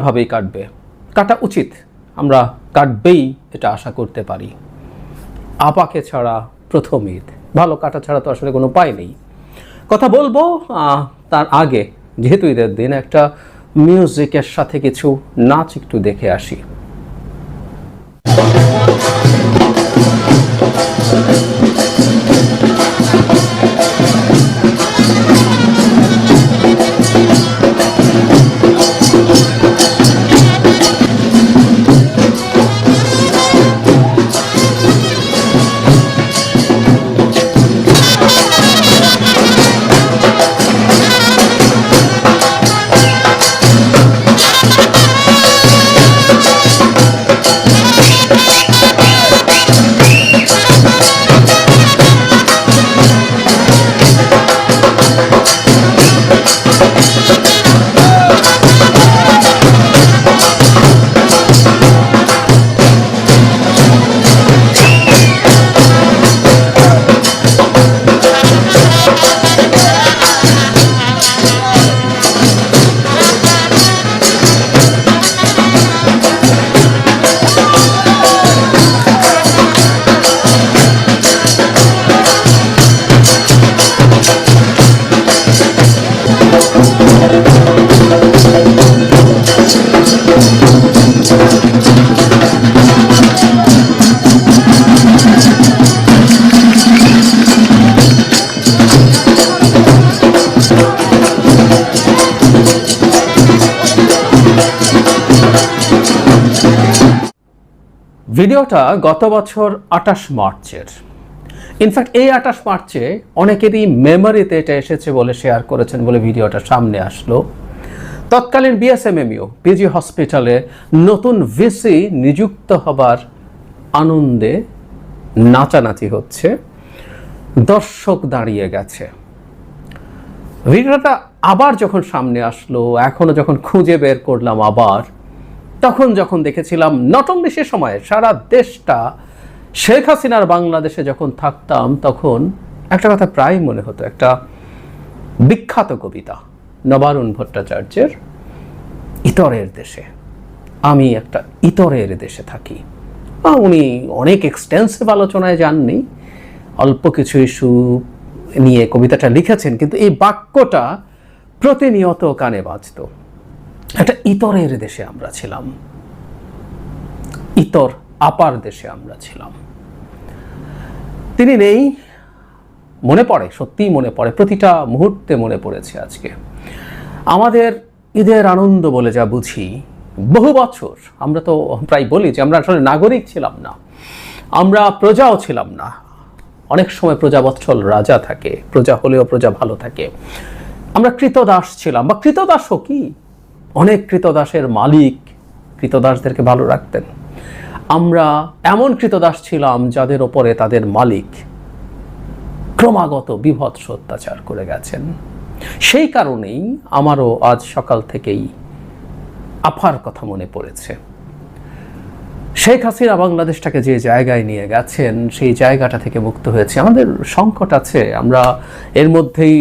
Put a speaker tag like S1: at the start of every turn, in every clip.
S1: ভাবেই কাটবে। কাটা উচিত। আমরা কাটবেই এটা আশা করতে পারি। আপাকে ছাড়া প্রথম ঈদ। ভালো কাটা ছাড়া তো আসলে কোনো উপায় নেই। কথা বলব তার আগে, যেহেতু ঈদের দিন, একটা মিউজিকের সাথে কিছু নাচ একটু দেখে আসি। ভিডিওটা গত বছর আটাশ মার্চের। ইনফ্যাক্ট এই আটাশ মার্চে অনেকেরই মেমোরিতে এটা এসেছে বলে শেয়ার করেছেন বলে ভিডিওটা সামনে আসলো। তৎকালীন বিএসএমএমইউ পিজি হসপিটালে নতুন ভিসি নিযুক্ত হবার আনন্দে নাচানাচি হচ্ছে। দর্শক দাঁড়িয়ে গেছে। ভিডিওটা আবার যখন সামনে আসলো, এখনও যখন খুঁজে বের করলাম আবার তখন যখন দেখেছিলাম নট অনলি সে সময়ে, সারা দেশটা, শেখ হাসিনার বাংলাদেশে যখন থাকতাম, তখন একটা কথা প্রায় মনে হতো, একটা বিখ্যাত কবিতা, নবারুণ ভট্টাচার্যের ইতরের দেশে। আমি একটা ইতরের দেশে থাকি। উনি অনেক এক্সটেন্সিভ আলোচনায় যাননি, অল্প কিছু ইস্যু নিয়ে কবিতাটা লিখেছেন, কিন্তু এই বাক্যটা প্রতিনিয়ত কানে বাজতো। একটা ইতরের দেশে আমরা ছিলাম। ইতর আপার দেশে আমরা ছিলাম। তিনি নেই, মনে পড়ে, সত্যিই মনে পড়ে, প্রতিটা মুহূর্তে মনে পড়েছে আজকে। আমাদের ঈদের আনন্দ বলে যা বুঝি, বহু বছর, আমরা তো প্রায় বলি যে আমরা আসলে নাগরিক ছিলাম না, আমরা প্রজাও ছিলাম না। অনেক সময় প্রজাবৎসল রাজা থাকে, প্রজা হলেও প্রজা ভালো থাকে। আমরা কৃতদাস ছিলাম, বা কৃতদাসও কি? অনেক কৃতদাসের মালিক কৃতদাসদেরকে ভালো রাখতেন। আমরা এমন কৃতদাস ছিলাম যাদের ওপরে তাদের মালিক ক্রমাগত বিভৎস অত্যাচার করে গেছেন। সেই কারণেই আমারও আজ সকাল থেকেই আফার কথা মনে পড়েছে। শেখ হাসিনা বাংলাদেশটাকে যে জায়গায় নিয়ে গেছেন, সেই জায়গাটা থেকে মুক্ত হয়েছে। আমাদের সংকট আছে। আমরা এর মধ্যেই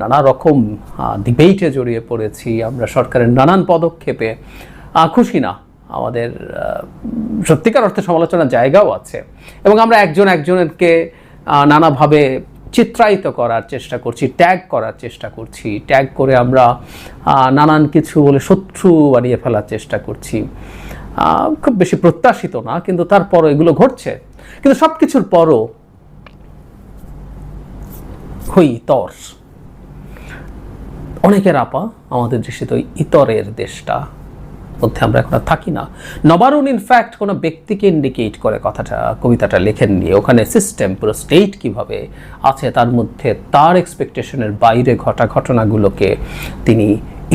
S1: নানা রকম ডিবেটে জড়িয়ে পড়েছি। আমরা সরকারের নানান পদক্ষেপে খুশি না। আমাদের সত্যিকার অর্থে সমালোচনার জায়গাও আছে। এবং আমরা একজন একজনকে নানাভাবে চিত্রায়িত করার চেষ্টা করছি ট্যাগ করার চেষ্টা করছি। ট্যাগ করে আমরা নানান কিছু বলে শত্রু বানিয়ে ফেলার চেষ্টা করছি। খুব বেশি প্রত্যাশিত না, কিন্তু তারপরও এগুলো ঘটছে। কিন্তু সব কিছুর পরও হই তর। অনেকের আপা আমাদের দেশে তো ইতরের দেশটা মধ্যে আমরা এখন থাকি না। নবারুণ ইনফ্যাক্ট কোনো ব্যক্তিকে ইন্ডিকেট করে কথাটা, কবিতাটা লেখেননি। ওখানে সিস্টেম পুরো স্টেট কীভাবে আছে, তার মধ্যে তার এক্সপেকটেশনের বাইরে ঘটা ঘটনাগুলোকে তিনি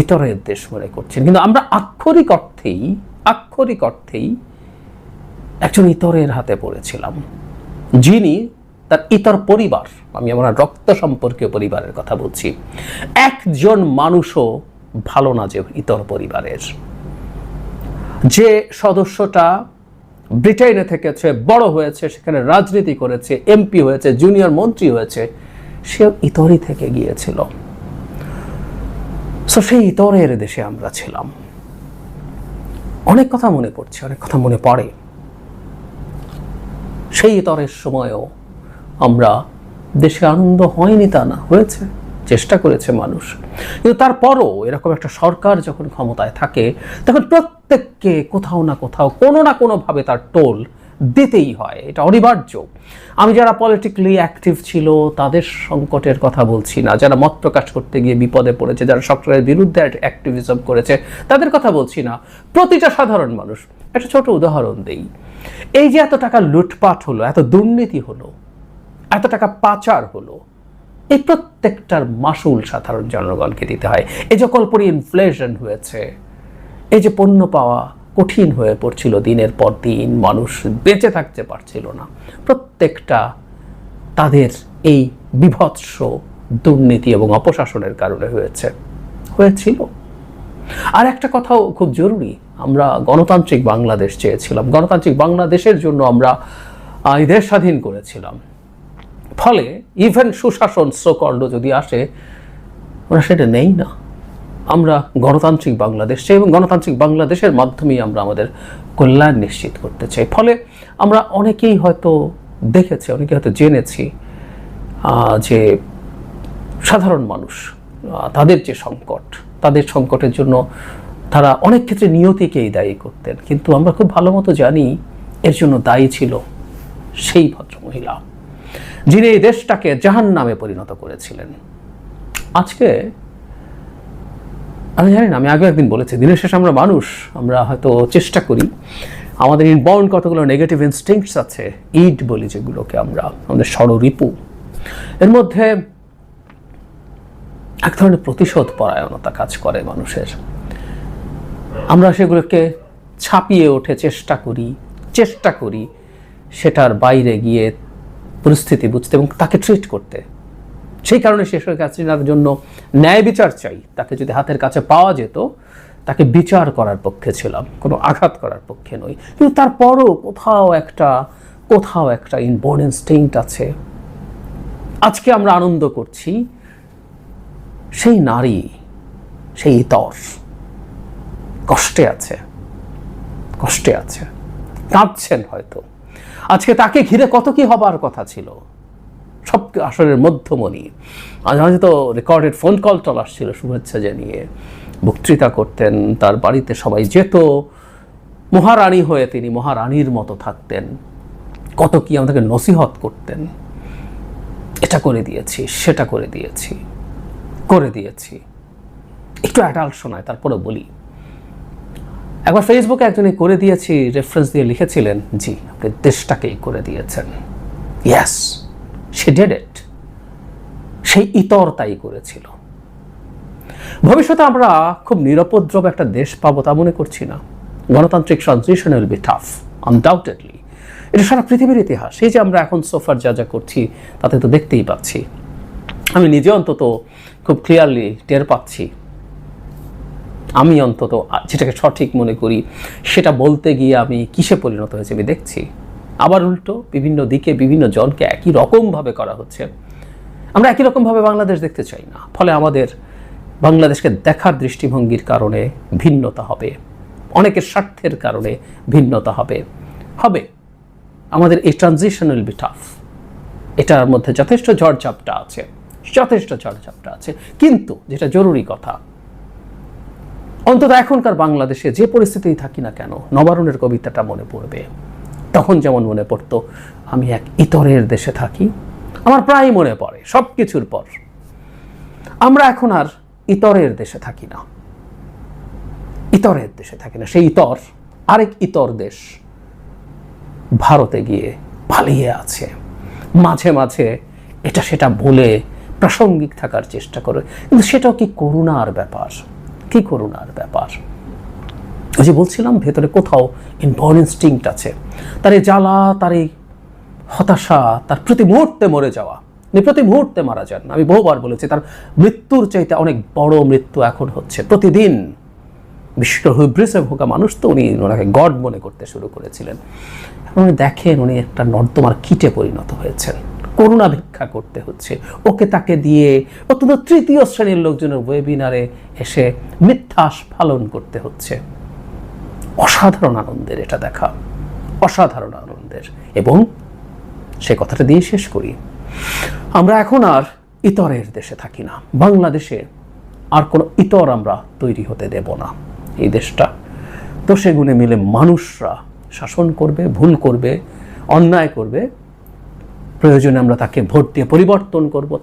S1: ইতরের দেশ মনে করছেন। কিন্তু আমরা আক্ষরিক অর্থেই আক্ষরিক অর্থেই একজন ইতরের হাতে পড়েছিলাম। যিনি তার ইতর পরিবার, আমি আমার রক্ত সম্পর্কীয় পরিবারের কথা বলছি, একজন মানুষও ভালো না যে ইতর পরিবারের। যে সদস্যটা ব্রিটেনে থেকেছে, বড় হয়েছে, সেখানে রাজনীতি করেছে, এমপি হয়েছে, জুনিয়র মন্ত্রী হয়েছে সে ইতরই থেকে গিয়েছিল। সেই ইতরের দেশে আমরা ছিলাম। অনেক কথা মনে পড়ছে, অনেক কথা মনে পড়ে। সেই তরের সময়ও আমরা দেশে আনন্দ হয়নি তা না, হয়েছে, চেষ্টা করেছে মানুষ। কিন্তু তারপরও এরকম একটা সরকার যখন ক্ষমতায় থাকে, তখন প্রত্যেককে কোথাও না কোথাও কোনো না কোনোভাবে তার টোল দিতেই হয়, এটা অনিবার্য। আমি যারা পলিটিক্যালি অ্যাক্টিভ ছিল, তাদের সংকটের কথা বলছি না। যারা মত প্রকাশ করতে গিয়ে বিপদে পড়েছে, যারা সরকারের বিরুদ্ধে অ্যাক্টিভিজম করেছে, তাদের কথা বলছি না। প্রতিটা সাধারণ মানুষ, একটা ছোট উদাহরণ দেই। এই যে এত টাকা লুটপাট হলো, এত দুর্নীতি হলো, এত টাকা পাচার হলো, এই প্রত্যেকটার মাসুল সাধারণ জনগণকে দিতে হয়। এই যে কল্পরি ইনফ্লেশন হয়েছে, এই যে পণ্য পাওয়া কঠিন হয়ে পড়ছিল দিনের পর দিন, মানুষ বেঁচে থাকতে পারছিল না। প্রত্যেকটা তাদের এই বিভৎস দুর্নীতি এবং অপশাসনের কারণে হয়েছে, হয়েছিল। আর একটা কথাও খুব জরুরি, আমরা গণতান্ত্রিক বাংলাদেশ চেয়েছিলাম। গণতান্ত্রিক বাংলাদেশের জন্য আমরা এই দেশ স্বাধীন করেছিলাম। ফলে ইভেন সুশাসন শ্রকণ্ড যদি আসে, ওরা সেটা নেই না। আমরা গণতান্ত্রিক বাংলাদেশ এবং গণতান্ত্রিক বাংলাদেশের মাধ্যমেই আমরা আমাদের কল্যাণ নিশ্চিত করতে চাই। ফলে আমরা অনেকেই হয়তো দেখেছি অনেকে হয়তো জেনেছি যে সাধারণ মানুষ তাদের যে সংকট, তাদের সংকটের জন্য তারা অনেক ক্ষেত্রে নিয়তিকেই দায়ী করতেন। কিন্তু আমরা খুব ভালো মতো জানি এর জন্য দায়ী ছিল সেই ভদ্রমহিলা, যিনি এই দেশটাকে জাহান নামে পরিণত করেছিলেন। আজকে আমি জানি না, আমি আগে একদিন বলেছি, দিনের শেষে আমরা মানুষ, আমরা হয়তো চেষ্টা করি। আমাদের ইনবাউন্ড কতগুলো নেগেটিভ ইনস্টিংস আছে ইড বলি যেগুলোকে আমরা, আমাদের ষড়রিপু এর মধ্যে এক ধরনের প্রতিশোধ পরায়ণতা কাজ করে মানুষের। আমরা সেগুলোকে ছাপিয়ে ওঠে, চেষ্টা করি চেষ্টা করি, সেটার বাইরে গিয়ে পরিস্থিতি বুঝতে এবং তাকে ট্রিট করতে। সেই কারণে শেষ হয়ে হাসিনার জন্য ন্যায় বিচার চাই। তাকে যদি হাতের কাছে পাওয়া যেত, তাকে বিচার করার পক্ষে ছিলাম। কোনো আঘাত করার পক্ষে নই। কিন্তু তারপরও কোথাও একটা কোথাও একটা ইনবোর্ন ইনস্টিংক্ট আছে। আজকে আমরা আনন্দ করছি সেই নারী, সেই ইতর। কষ্টে আছে কষ্টে আছে। কাঁদছেন হয়তো। আজকে তাকে ঘিরে কত কি হবার কথা ছিল? সব আসরের মধ্যমণি। মাঝে মাঝে তো রেকর্ডেড ফোন কল টল আসছিল, শুভেচ্ছা জানিয়ে। বক্তৃতা করতেন, তার বাড়িতে সবাই যেত। মহারানী হয়ে তিনি মহারানীর মতো থাকতেন। কত কি আমাদেরকে নসিহত করতেন। এটা করে দিয়েছি, সেটা করে দিয়েছি করে দিয়েছি। একটু অ্যাডাল্ট শোনায়, তারপরে বলি। একবার ফেসবুকে একজনে করে দিয়েছি রেফারেন্স দিয়ে লিখেছিলেন, জি, আপনি দেশটাকেই করে দিয়েছেন। ইয়াস সে ডেড ইট সেই ইতর তাই করেছিল। ভবিষ্যতে আমরা খুব নিরপদ্রব একটা দেশ পাবো তা মনে করছি না। গণতান্ত্রিক transition will be tough undoubtedly এটা সারা পৃথিবীর ইতিহাস। এই যে আমরা এখন সোফার যা যা করছি, তাতে তো দেখতেই পাচ্ছি। আমি নিজে অন্তত খুব ক্লিয়ারলি টের পাচ্ছি। আমি অন্তত যেটাকে সঠিক মনে করি, সেটা বলতে গিয়ে আমি কিসে পরিণত হয়েছে আমি দেখছি। আবার উল্টো বিভিন্ন দিকে বিভিন্ন জনকে একই রকমভাবে করা হচ্ছে। আমরা একই রকমভাবে বাংলাদেশ দেখতে চাই না। ফলে আমাদের বাংলাদেশকে দেখার দৃষ্টিভঙ্গির কারণে ভিন্নতা হবে। অনেকের স্বার্থের কারণে ভিন্নতা হবে। হবে। আমাদের এই ট্রানজিশন উইল বি টাফ এটার মধ্যে যথেষ্ট ঝড়ঝাপটা আছে। যথেষ্ট ঝড়ঝাপটা আছে। কিন্তু যেটা জরুরি কথা, অন্তত এখনকার বাংলাদেশে যে পরিস্থিতিই থাকি না কেন, নবারণের কবিতাটা মনে পড়বে। তখন যেমন মনে পড়তো, আমি এক ইতরের দেশে থাকি, আমার প্রায় মনে পড়ে সব কিছুর পর। আমরা এখন আর ইতরের দেশে থাকি না। ইতরের দেশে থাকি না, সেই ইতর, আরেক ইতর দেশ ভারতে গিয়ে পালিয়ে আছে। মাঝে মাঝে এটা সেটা বলে প্রাসঙ্গিক থাকার চেষ্টা করে, কিন্তু সেটাও কি করুণার ব্যাপার? কি করুণার ব্যাপার? ওই যে বলছিলাম, ভেতরে কোথাও ইনবর্ন ইনস্টিংক্ট আছে। তার এই জ্বালা, তার এই হতাশা, তার প্রতি মুহূর্তে মরে যাওয়া উনি প্রতি মুহূর্তে মারা যান। আমি বহুবার বলেছি, তার মৃত্যুর চাইতে অনেক বড় মৃত্যু এখন হচ্ছে। প্রতিদিন বিশ্ব হুব্রিসে ভোগা মানুষ তো উনি ওনাকে গড মনে করতে শুরু করেছিলেন। উনি দেখেন, উনি একটা নর্দমার কিটে পরিণত হয়েছেন। করুণা ভিক্ষা করতে হচ্ছে। ওকে তাকে দিয়ে অত্যন্ত তৃতীয় শ্রেণির লোকজনের ওয়েবিনারে এসে মিথ্যা আস্ফালন করতে হচ্ছে। অসাধারণ আনন্দের এটা দেখা। অসাধারণ আনন্দের। এবং সে কথাটা দিয়ে শেষ করি। আমরা এখন আর ইতরের দেশে থাকি না। বাংলাদেশে আর কোনো ইতর আমরা তৈরি হতে দেব না। এই দেশটা তো সেগুনে মিলে মানুষরা শাসন করবে, ভুল করবে, অন্যায় করবে। প্রয়োজনে আমরা তাকে ভোট দিয়ে পরিবর্তন করব